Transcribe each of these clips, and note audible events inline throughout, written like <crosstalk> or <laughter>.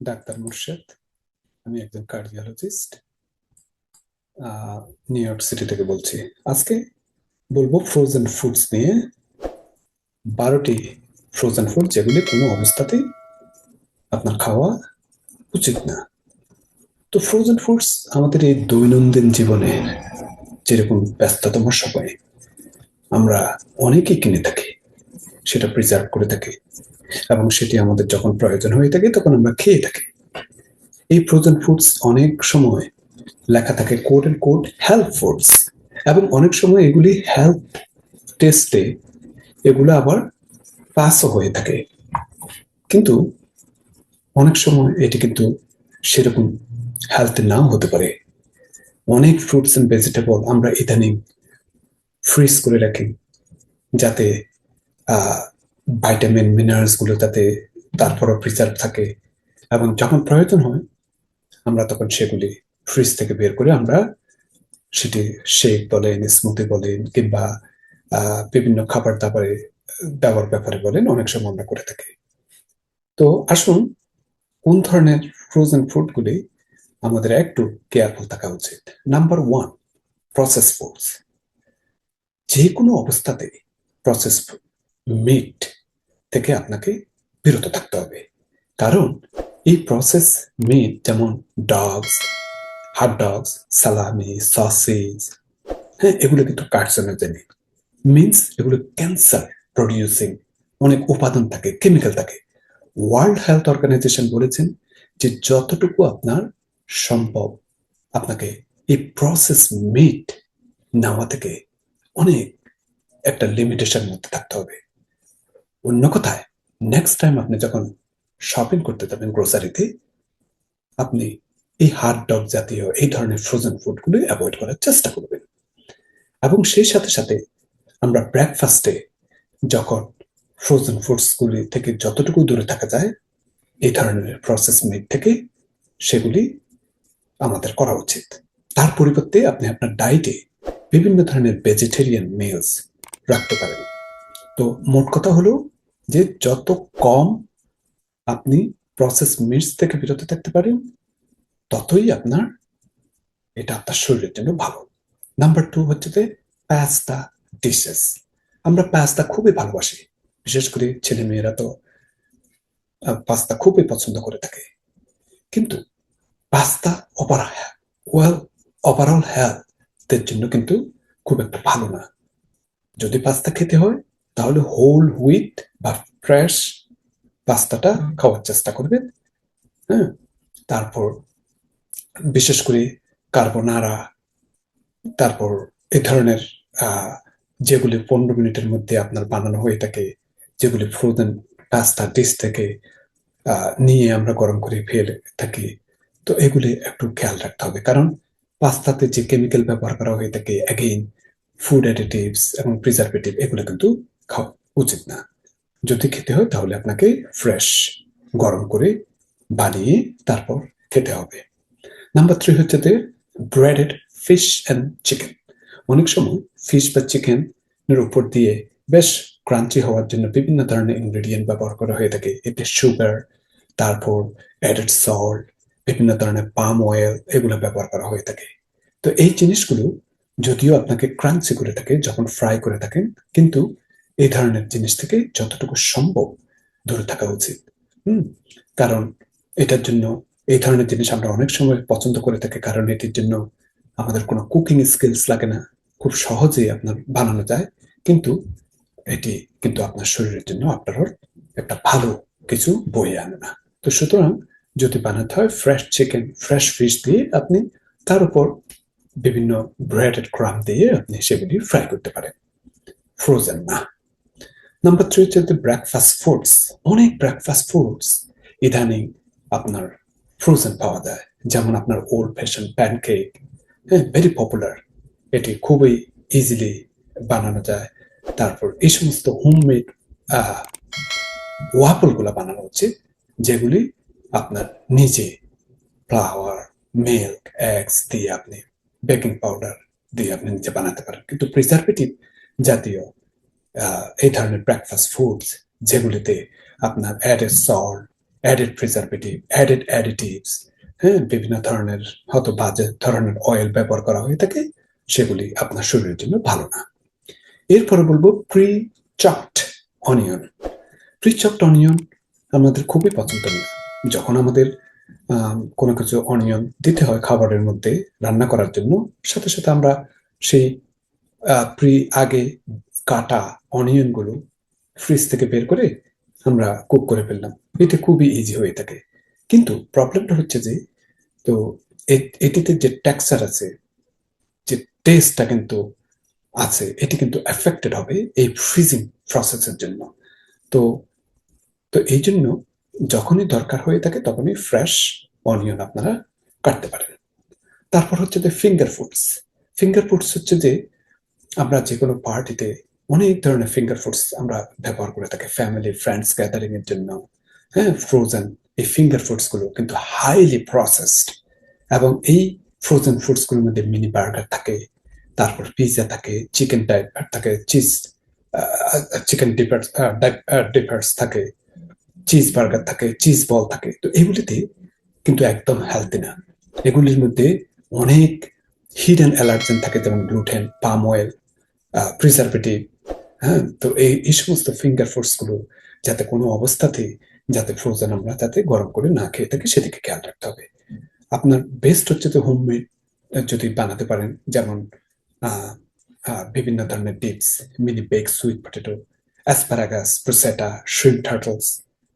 Doctor Murshed, আমি একজন cardiologist new York city থেকে বলছি। আজকে বলব ফ্রোজেন ফুডস নিয়ে। বারোটি ফ্রোজেন ফুড যেগুলি কোনো অবস্থাতেই আপনার খাওয়া উচিত না। তো ফ্রোজেন ফুডস আমাদের এই দৈনন্দিন জীবনে যেরকম ব্যস্ততম সময়ে আমরা অনেকেই কিনে থাকি, সেটা প্রিজার্ভ করে থাকি। এবং সেটি আমাদের যখন প্রয়োজন হয়ে থাকে, তখন আমরা খেয়ে থাকি। এই ফ্রোজেন ফুডস অনেক সময় লেখা থাকে code and code health foods এবং অনেক সময় এগুলি হেলথ টেস্টে এগুলো আবার পাসও হয়ে থাকে। কিন্তু অনেক সময় এটি কিন্তু সেরকম হেলথ নাও হতে পারে। অনেক ফ্রুটস এন্ড ভেজিটেবল আমরা ইদানিং ফ্রিজ করে রাখি, যাতে ভাইটামিন মিনারেলসগুলো যাতে তারপরও প্রিজার্ভ থাকে। এবং যখন প্রয়োজন হয়, আমরা তখন সেগুলি ফ্রিজ থেকে বের করে আমরা সেটি শেক বলেন স্মুদি বলেন, কিংবা বিভিন্ন খাবার দাবারে দেওয়ার ব্যাপারে বলেন, অনেক সময় আমরা করে থাকি। তো আসুন, কোন ধরনের ফ্রোজেন ফুডগুলি আমাদের একটু কেয়ারফুল থাকা উচিত? নাম্বার ওয়ান প্রসেস ফুডস যে কোনো অবস্থাতে প্রসেস মিট থেকে আপনাকে বিরত থাকতে হবে। কারণ এই প্রসেস মিট যেমন dogs hot dogs salami sausage হ্যাঁ এগুলো কিন্তু কার্সোনোজেনিক মিনস এগুলো ক্যান্সার প্রডিউসিং অনেক উপাদান থাকে কেমিক্যাল থাকে। ওয়ার্ল্ড হেলথ অর্গানাইজেশন বলেছেন যে যতটুকু আপনার সম্ভব আপনাকে এই প্রসেস মিট নেওয়া থেকে অনেক একটা লিমিটেশন মধ্যে থাকতে হবে। অন্য কথায়? নেক্সট টাইম আপনি যখন শপিং করতে যাবেন গ্রোসারিতে আপনি এই হার্ড ডগ জাতীয়, এই ধরনের ফ্রোজেন ফুডগুলো অ্যাভয়েড করার চেষ্টা করবেন। এবং সেই সাথে সাথে আমরা ব্রেকফাস্টে যখন ফ্রোজেন ফুডসগুলি থেকে যতটুকু দূরে থাকা যায়, এই ধরনের প্রসেস মিট থেকে সেগুলি আমাদের করা উচিত। তার পরিবর্তে আপনি আপনার ডায়েটে বিভিন্ন ধরনের ভেজিটেরিয়ান মিলস রাখতে পারেন। তো মোট কথা হলো যে যত কম আপনি প্রসেস মিটস থেকে বিরত থাকতে পারেন, ততই আপনার এটা আপনার শরীরের জন্য ভালো। নাম্বার টু হচ্ছে যে পাস্তা ডিশেস আমরা পাস্তা খুবই ভালোবাসি। বিশেষ করে ছেলে মেয়েরা তো পাস্তা খুবই পছন্দ করে থাকে। কিন্তু পাস্তা ওভার ওয়েল ওভারঅল হেলথের জন্য কিন্তু খুব একটা ভালো না। যদি পাস্তা খেতে হয় তাহলে হোল হুইট বা ফ্রেশ পাস্তাটা খাওয়ার চেষ্টা করবেন হ্যাঁ? তারপর বিশেষ করে কার্বোনারা তারপর এ ধরনের যেগুলি পনেরো মিনিটের মধ্যে আপনার বানানো হয়ে থাকে যেগুলি ফ্রোজেন পাস্তা ডিশ থেকে নিয়ে আমরা গরম করে ফেলে থাকি তো এগুলি একটু খেয়াল রাখতে হবে। কারণ পাস্তাতে যে কেমিক্যাল ব্যবহার করা হয়ে থাকে অ্যাগেইন ফুড অ্যাডিটিভস এবং প্রিজারভেটিভ এগুলো কিন্তু খাওয়া উচিত না। যদি খেতে হয় তাহলে আপনাকে ফ্রেশ গরম করে বানিয়ে তারপর খেতে হবে। নাম্বার থ্রি হচ্ছে যে ব্রেডেড ফিশ অ্যান্ড চিকেন অনেক সময় ফিশ বা চিকেন এর উপর দিয়ে বেশ ক্রাঞ্চি হওয়ার জন্য বিভিন্ন ধরনের ইনগ্রেডিয়েন্ট ব্যবহার করা হয়ে থাকে। এতে সুগার তারপর অ্যাডেড সল্ট বিভিন্ন ধরনের পাম অয়েল এগুলো ব্যবহার করা হয়ে থাকে। তো এই জিনিসগুলো যদিও আপনাকে ক্রাঞ্চি করে থাকে, যখন ফ্রাই করে থাকেন, কিন্তু এই ধরনের জিনিস থেকে যতটুকু সম্ভব দূরে থাকা উচিত। হুম? কারণ এটার জন্য, এই ধরনের জিনিস আমরা অনেক সময় পছন্দ করে থাকি, কারণ এটির জন্য আমাদের কোনো কুকিং স্কিলস লাগে না। খুব সহজেই আপনার বানানো যায়, কিন্তু এটি কিন্তু আপনার শরীরের জন্য আপনার একটা ভালো কিছু বয়ে আনে না। তো সুতরাং যদি বানাতে হয় ফ্রেশ চিকেন ফ্রেশ ফিশ দিয়ে আপনি তার উপর বিভিন্ন ব্রেডেড ক্রাম দিয়ে আপনি সেগুলি ফ্রাই করতে পারেন। ফ্রোজেন না। নাম্বার থ্রি হচ্ছে ব্রেকফাস্ট ফুডস অনেক ব্রেকফাস্ট ফুডস ইদানিং আপনার ফ্রোজেন পাওয়া যায়। যেমন আপনার ওল্ড ফ্যাশন প্যানকেক হ্যাঁ ভেরি পপুলার এটি খুবই ইজিলি বানানো যায়। তারপর এই সমস্ত হোমমেড ওয়াপলগুলো বানানো উচিত যেগুলি আপনার নিজে ফ্লাওয়ার মিল্ক এগস দিয়ে আপনি বেকিং পাউডার দিয়ে আপনি নিজে বানাতে পারেন। কিন্তু প্রিজারভেটিভ জাতীয় এই ধরনের ব্রেকফাস্ট ফুডস যেগুলিতে আপনার added salt added preservative added additives হ্যাঁ বিভিন্ন ধরনের হয়তো বাজে ধরনের অয়েল ব্যবহার করা হয়ে থাকে, সেগুলি আপনার শরীরের জন্য ভালো না। এরপরে বলব pre chopped onion pre chopped onion আমাদের খুবই পছন্দনীয়। যখন আমাদের কোনো কিছু অনিয়ন দিতে হয় খাবারের মধ্যে রান্না করার জন্য, সাথে সাথে আমরা সেই প্রি আগে কাটা, অনিয়নগুলো ফ্রিজ থেকে বের করে আমরা কুক করে ফেললাম। এটা খুবই ইজি হয়ে থাকে। কিন্তু প্রবলেমটা হচ্ছে যে, তো এটিতে যে টেক্সচার আছে, যে টেস্টটা কিন্তু আছে, এটি কিন্তু এফেক্টেড হবে এই ফ্রিজিং প্রসেসের জন্য। তো তো এই জন্য যখনই দরকার হয়ে থাকে তখনই ফ্রেশ অনিয়ন আপনারা কাটতে পারেন। তারপর হচ্ছে যে ফিঙ্গার ফুডস ফিঙ্গার ফুডস হচ্ছে যে, আমরা যে কোনো পার্টিতে অনেক ধরনের ফিঙ্গার ফুডস আমরা ব্যবহার করে থাকি ফ্যামিলি ফ্রেন্ডস গ্যাদারিং এর জন্য। হ্যাঁ ফ্রোজেন এই ফিঙ্গার ফুডসগুলো কিন্তু হাইলি প্রসেসড এবং এই ফ্রোজেন ফুডসগুলোর মধ্যে মিনি বার্গার থাকে, তারপর পিৎজা থাকে চিকেন টাইপার থাকে চিজ চিকেন ডিপার্স ডিপার্স থাকে চিজ বার্গার থাকে চিজ বল থাকে। তো এগুলিতে কিন্তু একদম হেলদি না। এগুলির মধ্যে অনেক হিডেন অ্যালার্জেন থাকে, যেমন গ্লুটেন পাম অয়েল প্রিজারভেটিভ হ্যাঁ <clears throat> তো এই এই সমস্ত ফিঙ্গার ফুডসগুলো যাতে কোনো অবস্থাতে যাতে ফ্রোজেন আমরা যাতে গরম করে না খেয়ে থাকি, সেদিকে খেয়াল রাখতে হবে। আপনার বেস্ট হচ্ছে যে হোমমেড যদি বানাতে পারেন, যেমন বিভিন্ন ধরনের dips mini bake sweet potato asparagus prosciutto shrimp tartlets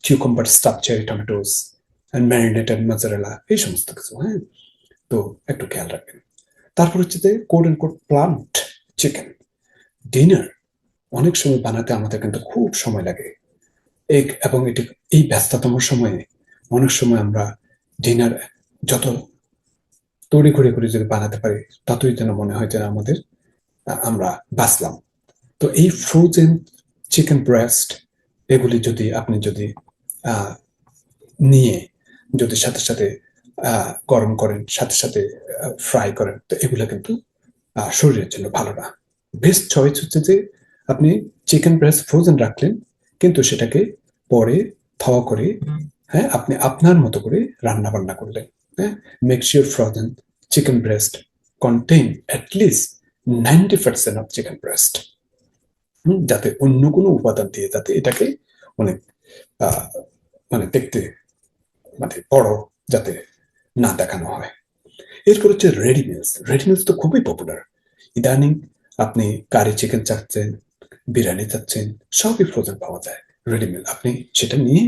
cucumber stuffed cherry tomatoes and marinated mozzarella এই সমস্ত কিছু হ্যাঁ? তো একটু খেয়াল রাখবেন। তারপর হচ্ছে যে code and code plant chicken dinner অনেক সময় বানাতে আমাদের কিন্তু খুব সময় লাগে। এবং এটি এই ব্যস্ততম সময়ে অনেক সময় আমরা ডিনার যত তৈরি করে করে যদি বানাতে পারি, ততই যেন মনে হয় যেন আমাদের আমরা বাঁচলাম। তো এই ফ্রোজেন চিকেন ব্রেস্ট এগুলি যদি আপনি যদি নিয়ে যদি সাথে সাথে গরম করেন, সাথে সাথে ফ্রাই করেন, তো এগুলো কিন্তু শরীরের জন্য ভালো না। বেস্ট চয়েস হচ্ছে যে আপনি চিকেন ব্রেস্ট ফ্রোজেন রাখলেন, কিন্তু সেটাকে পরে থাওয়া করে হ্যাঁ আপনি আপনার মতো করে রান্না বান্না করলেন হ্যাঁ? Make sure frozen chicken breast contain at least ninety percent of chicken breast যাতে অন্য কোনো উপাদান দিয়ে, যাতে এটাকে অনেক মানে দেখতে মানে বড় যাতে না দেখানো হয়। এরপর হচ্ছে রেডি মিলস তো খুবই পপুলার ইদানিং আপনি কারি চিকেন চাচ্ছেন বিরিয়ানি চাচ্ছেন সবই ফ্রোজেন পাওয়া যায়। রেডিমেড আপনি সেটা নিয়ে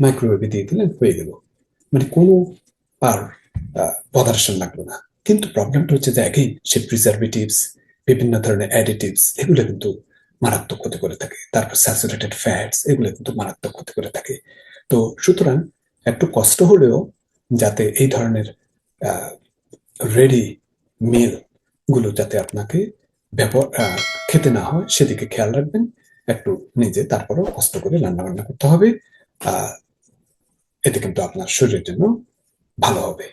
মাইক্রোওয়েভে দিয়ে দিলেন, হয়ে গেল। মানে কোনো আর পদার্শন লাগল না। কিন্তু প্রবলেমটা হচ্ছে যে অ্যাগেইন সে প্রিজারভেটিভস বিভিন্ন ধরনের অ্যাডিটিভস এগুলো কিন্তু মারাত্মক ক্ষতি করে থাকে। তারপর স্যাচুরেটেড ফ্যাটস এগুলো কিন্তু মারাত্মক ক্ষতি করে থাকে। তো সুতরাং একটু কষ্ট হলেও যাতে এই ধরনের রেডি মিলগুলো যাতে আপনাকে ব্যবহার খেতে না হয়, সেদিকে খেয়াল রাখবেন। একটু নিজে, তারপরও কষ্ট করে রান্না বান্না করতে হবে। এতে কিন্তু আপনার শরীরের জন্য ভালো হবে।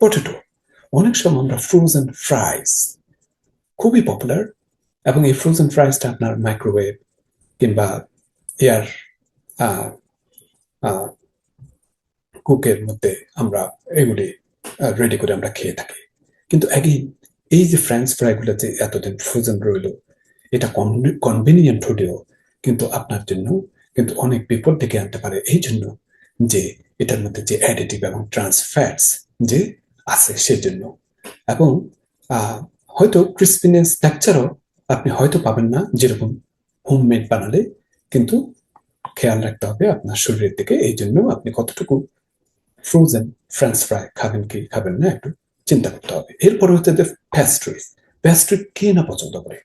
পটেটো অনেক সময় আমরা ফ্রোজেন ফ্রাইস খুবই পপুলার এবং এই ফ্রোজেন ফ্রাইসটা আপনার মাইক্রোওয়েভ কিংবা এয়ার কুকের মধ্যে আমরা এগুলি রেডি করে আমরা খেয়ে থাকি। কিন্তু অ্যাগেইন এই যে ফ্রেঞ্চ ফ্রাইগুলো যে এতদিন ফ্রোজেন রইল, এটা কনভিনিয়েন্ট হলেও কিন্তু আপনার জন্য কিন্তু অনেক বিপদ ডেকে আনতে পারে। এই জন্য যে এটার মধ্যে যে অ্যাডিটিভ এবং ট্রান্স ফ্যাটস যে আছে সেজন্য। এবং হয়তো ক্রিসপিনেস টেক্সচারও আপনি হয়তো পাবেন না যেরকম হোমমেড বানালে, কিন্তু খেয়াল রাখতে হবে আপনার শরীরের দিকে। এই জন্য আপনি কতটুকু ফ্রোজেন ফ্রেঞ্চ ফ্রাই খাবেন কি খাবেন না একটু চিন্তা করতে হবে। এরপরে হচ্ছে যে প্যাস্ট্রিজ প্যাস্ট্রি কে না পছন্দ করে?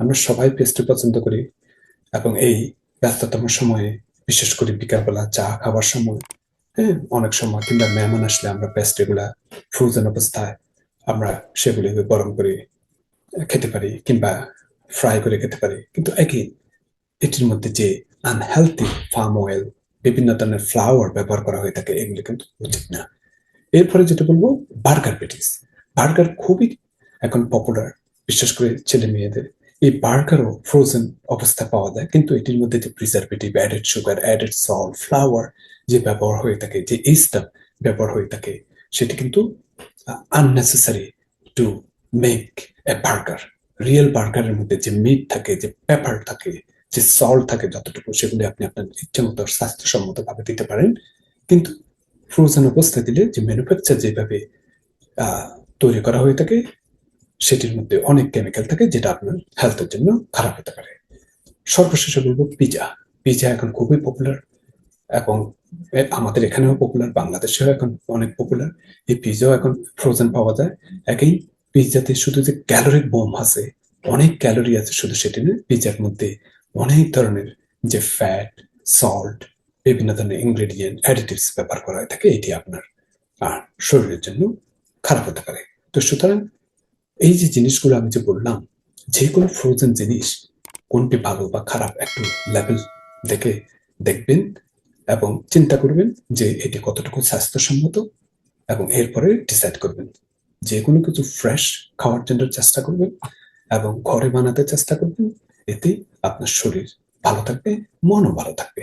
আমরা সবাই পেস্ট্রি পছন্দ করি এবং এই ব্যস্ততম সময়ে, বিশেষ করে বিকালবেলা চা খাবার সময় হ্যাঁ অনেক সময় কিংবা মেহমান আসলে আমরা পেস্ট্রিগুলা ফ্রোজেন অবস্থায় আমরা সেগুলি গরম করে খেতে পারি কিংবা ফ্রাই করে খেতে পারি। কিন্তু একই এটির মধ্যে যে আনহেলথি ফার্ম অয়েল বিভিন্ন ধরনের ফ্লাওয়ার ব্যবহার করা হয়ে থাকে, এগুলি কিন্তু উচিত না। এরপরে যেটা বলব বার্গার পেটিস বার্গার খুবই এখন পপুলার বিশেষ করে ছেলে মেয়েদের। এই বার্গারও ফ্রোজেন অবস্থা পাওয়া যায়, কিন্তু এটির মধ্যে যে preservative added sugar added salt flour যে ব্যবহার হয়ে থাকে, যে এইজটা ব্যবহার হয়ে থাকে, সেটি কিন্তু unnecessary to make a burger real বার্গারের মধ্যে যে মিট থাকে, যে পেপার থাকে, যে সল্ট থাকে, যতটুকু সেগুলি আপনি আপনার ইচ্ছা মতো স্বাস্থ্যসম্মত ভাবে দিতে পারেন, কিন্তু ফ্রোজেন অবস্থায় দিলে যে ম্যানুফ্যাকচার যেভাবে তৈরি করা হয়ে থাকে, সেটির মধ্যে অনেক কেমিক্যাল থাকে যেটা আপনার হেলথের জন্য খারাপ হতে পারে। সর্বশেষে বলব পিজা। পিজা এখন খুবই পপুলার এবং আমাদের এখানেও পপুলার বাংলাদেশেও এখন অনেক পপুলার এই পিজাও এখন ফ্রোজেন পাওয়া যায়। একই পিজাতে শুধু যে ক্যালোরিক বোম আছে, অনেক ক্যালোরি আছে শুধু সেটি না, পিজার মধ্যে অনেক ধরনের যে ফ্যাট সল্ট বিভিন্ন ধরনের ইনগ্রেডিয়েন্ট অ্যাডিটিভস ব্যবহার করা হয়ে থাকে, এটি আপনার শরীরের জন্য খারাপ হতে পারে। তো সুতরাং এই যে জিনিসগুলো আমি যে বললাম, যে কোনো ফ্রোজেন জিনিস কোনটি ভালো বা খারাপ একটু লেভেল দেখে দেখবেন এবং চিন্তা করবেন যে এটি কতটুকু স্বাস্থ্যসম্মত এবং এরপরে ডিসাইড করবেন। যে কোনো কিছু ফ্রেশ খাওয়ার জন্য চেষ্টা করবেন এবং ঘরে বানাতে চেষ্টা করবেন, এতে আপনার শরীর ভালো থাকবে, মনও ভালো থাকবে।